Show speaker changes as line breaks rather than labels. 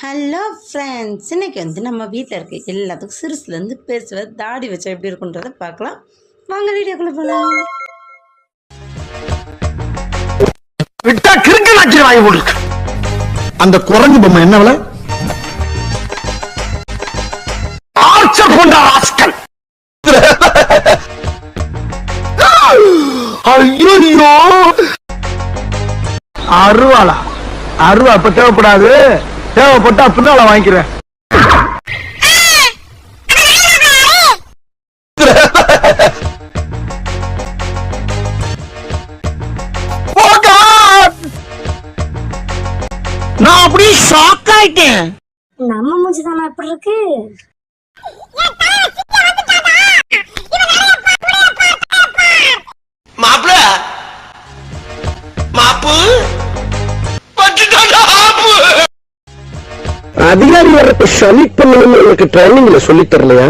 Hello friends இன்னைக்கு வந்து நம்ம வீட்டில் இருக்க எல்லாத்துக்கும் சிறுசுலேருந்து பேசுவது தாடி வச்சா எப்படி இருக்குன்றதை பார்க்கலாம். வாங்க வீடியோக்குள்ளே போகலாம்
விட்டா கிறுக்கு நாக்கி வாங்கி போட்டுருக்கு அந்த குரங்கு பொம்மை என்ன விலை? ஆர்ச்சர் கொண்ட ஆஸ்கல் ஐயோ அருவாளா? அருவா அப்ப தேவைப்படாது. தேவைப்பட்டா பின்னால வாங்கிக்கிறேன். Oh God! நான் அப்படியே ஷாக் ஆயிட்டேன்.
நம்ம மூஞ்சி தானே அப்படி இருக்கு?
மாப்பிள மாப்பு?
அதிகாரி வர்றப்ப சலிட் பண்ணணும்னு எனக்கு ட்ரைனிங்ல சொல்லி தரலையா?